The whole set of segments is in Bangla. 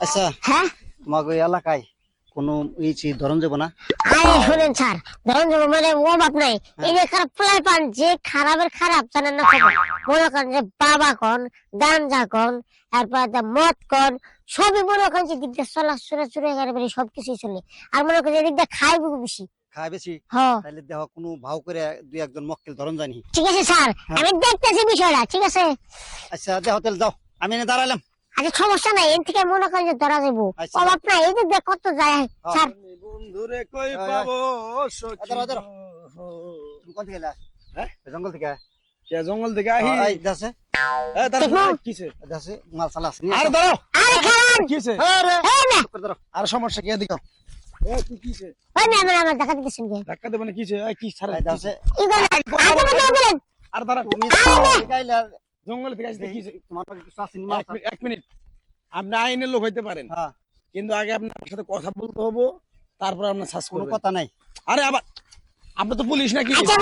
আচ্ছা হ্যাঁ? তোমাকে ওই এলাকায় কোনো ধরন যাব না? আরে শুনেন স্যার ধরুন যে মানে অভাব নাই। এই যে খারাপ প্লাই পান যে খারাপের খারাপ জানেন না খবর মনে করেন যে বাবা কন গাঞ্জা কন তারপর মদ কন সবই মনে করেন যে দিক দিয়ে চলা চুরে চুরে একেবারে সবকিছুই চলে। আর মনে করেন এদিক দিয়ে খাই বেশি। খায় বেশি? হ তাহলে দেহ কোনো ভাও করে দুই একজন মক্কেল ধরন জানি। ঠিক আছে স্যার। আমি দেখতেছি বিষয়টা ঠিক আছে? আচ্ছা দেহ তাহলে যাও আমি এনে দাঁড়ালাম আচ্ছা সমস্যা নাই এর থেকে মনে করেন যে ধরা যাব আচ্ছা। অভাব নাই এই যে কত যায় স্যার বন্ধুরে কই পাবো আদার, আদার। তুমি কোন থেকে হ্যাঁ? জঙ্গল থেকে? কে জঙ্গল থেকে আহি? আছে আরে দাঁড়াও। আরে খান কিসে আরে এই না। চুপ করে দাঁড়াও। আর সমস্যা কি এদিকে? এ কি দেখা দিতেছেন ছাড়া? আর দাঁড়া জঙ্গল থেকে আসতে কিসে তোমার কিছু আছে। এক মিনিট- আপনি আইনের লোক হইতে পারেন। হ্যাঁ। কিন্তু আগে আপনার সাথে কথা বলতে হব তারপর আপনার শ্বাস কোনো কথা নাই। আরে আবার আপনি তো পুলিশ নাকি? আচ্ছা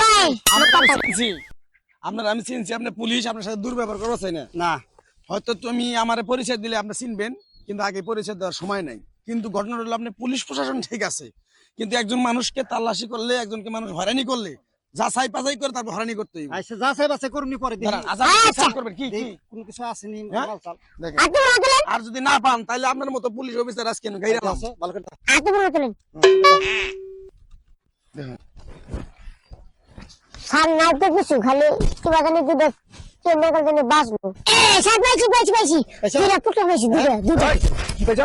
আপনার আমি চিনছি আপনি পুলিশ আপনার সাথে দুর্ব্যবহার করা চাই না না। হয়তো তুমি আমার পরিচয় দিলে আপনি চিনবেন কিন্তু আগে পরিচয় দেওয়ার সময় নাই। কিন্তু ঘটনা হলো আপনি পুলিশ প্রশাসন ঠিক আছে। কিন্তু একজন মানুষকে তাল্লাশি করলে একজনকে মানুষ হয়রানি করলে যাচাই পাচাই করে তারপর হয়রানি করতে হইব। আচ্ছা যা চাই বাসে করুন পরে দেখি। আচ্ছা, আচ্ছা। করবেন কি কি? দেখি কিছু আছে নি? হ্যাঁ? আর যদি না পান তাহলে আপনার মতো পুলিশ অফিসার আজকে গাইরা আছে ভালো করে আগে বলে দিলেন দেখুন নাই তো কিছু খালি করে বাঁচবো। পাইছি পাইছি পাইছি। দুটা পাইছি দুটা দুটা। কি পাইছ?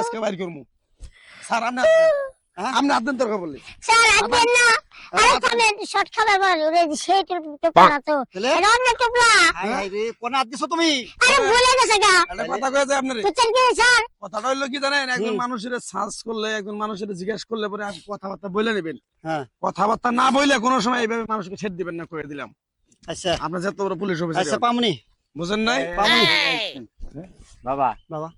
আজকে বাইর করব স্যার আপনি হ্যাঁ? আপনি আদেন তর্ক বললি স্যার আসবেন না। আরে খাবে শর্ট খাবে বল ওরে সেই টুপলা তো। তাহলে? এটা অন্য টুপলা হাই হাই রে কোন হাত দিছো তুমি? আরে ভুলে গেছে গা। একটা কথা কয়ে যায় আপনার। বুঝছেন কি স্যার? কথাটা হইল কি জানেন? একজন মানুষের সার্চ করলে একজন মানুষের জিজ্ঞেস করলে পরে আপনি কথাবার্তা বলে নেবেন। হ্যাঁ। কথাবার্তা না বললে কোনো সময় এইভাবে মানুষকে ছেড়ে দিবেন না করে দিলাম। আচ্ছা। আপনার যত বড় পুলিশ আচ্ছা অফিসার পামনি। বুঝেন নাই? পামনি। বাবা বাবা।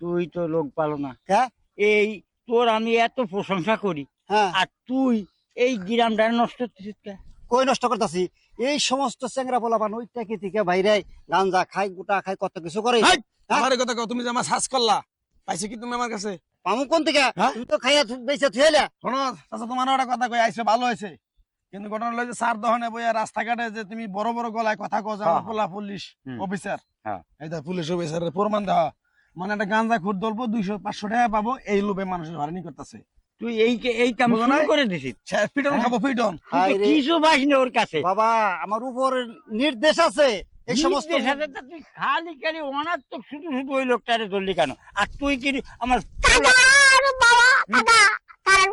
তুই তো লোক পালো না। হ্যাঁ এই তোর আমি এত প্রশংসা করি। হ্যাঁ। আর তুই এই গ্রামটা নষ্ট করতেছিস কই নষ্ট করতেছি? এই সমস্ত চেংরা পোলাপান ওইটা কি থেকে বাইরে গাঞ্জা খাই গোটা খাই কত কিছু করে? হাই! আমার কথা কও, তুমি যে আমার সার্চ করলা পাইছে কি তুমি আমার কাছে? পামু কোন থেকে? হ্যাঁ? তুমি তো খাইয়া বেঁচে থুয়েলা শোনো আচ্ছা তোমার একটা কথা কই আইছে ভালো হয়েছে। কিন্তু ঘটনা হলো যে সার দহনে বইয়া রাস্তাঘাটে যে তুমি বড় বড় গলায় কথা কও যে আমার হ্যাঁ, পোলা পুলিশ। অফিসার। হ্যাঁ। এই দা পুলিশ অফিসারের প্রমাণ দেওয়া। মানে একটা গাঞ্জা খুর দলবো দুইশো পাঁচশো টাকা পাবো এই লোভে মানুষের হয়রানি করতেছে। তুই এই এই কাম শুরু করে দিছিস। পিটন খাব পিটন তুই হায় রে। কিছু না ওর কাছে। বাবা আমার উপর নির্দেশ আছে। এই সমস্ত নির্দেশ আছে তা তুই খালি খালি অনাত্মক শুধু শুধু ওই লোকটারে ধরলি কেন? আর তুই কি আমার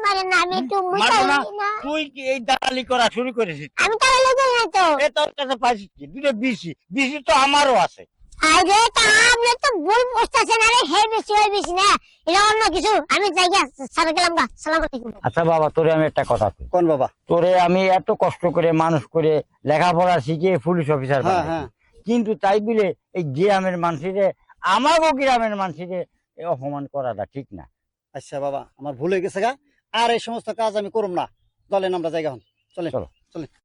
মানে না আমি একটু মারবো না। মুতাই না। তুই কি এই দালালি করা শুরু করেছিস? আমি তাহলে লেগে নাই তো। এ তোর কাছে পাইছিস কি? দুটো বিসি। বিসি তো আমারও আছে। আরে তা আপনি তো ভুল বুঝতেছেন আরে হে বেশি হয় বেশি না। এটা অন্য কিছু। আমি যাই গা সারা গেলাম গা সালাম আলাইকুম আচ্ছা বাবা তোরে আমি একটা কথা কই। কোন বাবা? তোরে আমি এত কষ্ট করে মানুষ করে লেখাপড়া শিখিয়ে পুলিশ অফিসার হ্যাঁ হ্যাঁ। কিন্তু তাই বলে এই গ্রামের মানুষের আমারও গ্রামের মানুষের অপমান করাটা ঠিক না। আচ্ছা বাবা আমার ভুল হয়ে গেছে গা। আর এই সমস্ত কাজ আমি করুম না। চলেন আমরা জায়গা হন চলেন চলো। চলেন।